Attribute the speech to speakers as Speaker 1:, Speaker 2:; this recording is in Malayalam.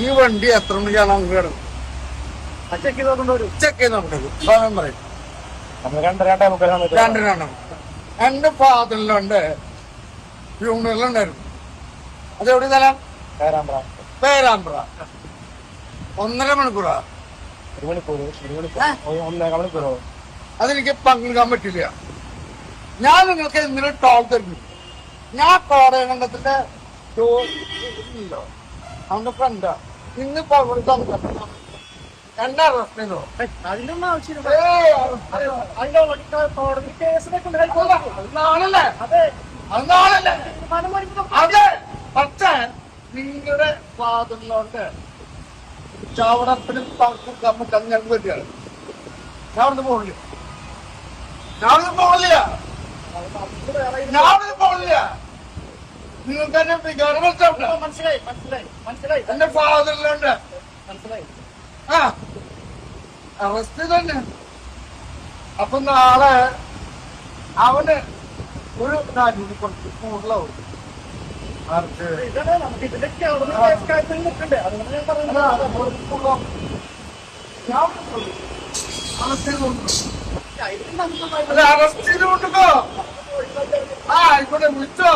Speaker 1: ഈ വണ്ടി എത്ര മണിക്കാണ് നമുക്ക് കിടക്കും
Speaker 2: ചെക്ക്
Speaker 1: സമയം പറയും. രണ്ടിനാണ് എന്റെ ഫാദറിലുണ്ട് ഫ്യൂണറിലുണ്ടായിരുന്നു അതെവിടെ സ്ഥലം പേരാമ്പ്ര. ഒന്നര മണിക്കൂറാ.
Speaker 2: ഒരു മണിക്കൂർ ഒരു മണിക്കൂർ. ഒരു ഒന്നേകാൽ മണിക്കൂറോ?
Speaker 1: അതെനിക്ക് പങ്കെടുക്കാൻ പറ്റില്ല. ഞാൻ നിങ്ങൾക്ക് എന്തിനും ടോൾ തരുന്നു ഞാൻ കോടയകണ്ടത്തിന്റെ ഇല്ലോ. അവന്റെ ഫ്രണ്ടാ ഇന്ന് പങ്കെടുക്കാൻ എന്നെ അറസ്റ്റ് ചെയ്തോ?
Speaker 2: അതിനൊന്നും ആവശ്യമില്ല.
Speaker 1: ഏയ്, arrest ചെയ്തോ?
Speaker 2: അതിന്റെ കോടതി കേസിനൊക്കെ ഉണ്ടായി
Speaker 1: അതെ
Speaker 2: അത്.
Speaker 1: പക്ഷേ നിങ്ങളുടെ വാദങ്ങളോണ്ട് ചാവടത്തിന് പങ്കെടുക്കാൻ പറ്റാൻ ഞങ്ങൾക്ക് പറ്റിയാണ് ഞാൻ പോകില്ല ഞാനൊന്നും പോകില്ല ഞാനൊന്നും പോകില്ല നിങ്ങൾക്ക് തന്നെ വികാരം
Speaker 2: മനസ്സിലായി മനസ്സിലായി.
Speaker 1: ആ അറസ്റ്റ് തന്നെ അപ്പൊ നാളെ അവന് ഒരു കൂടുതലാവും അറസ്റ്റ് ചെയ്ത് ആ ആയിക്കോട്ടെ വിളിച്ചോ.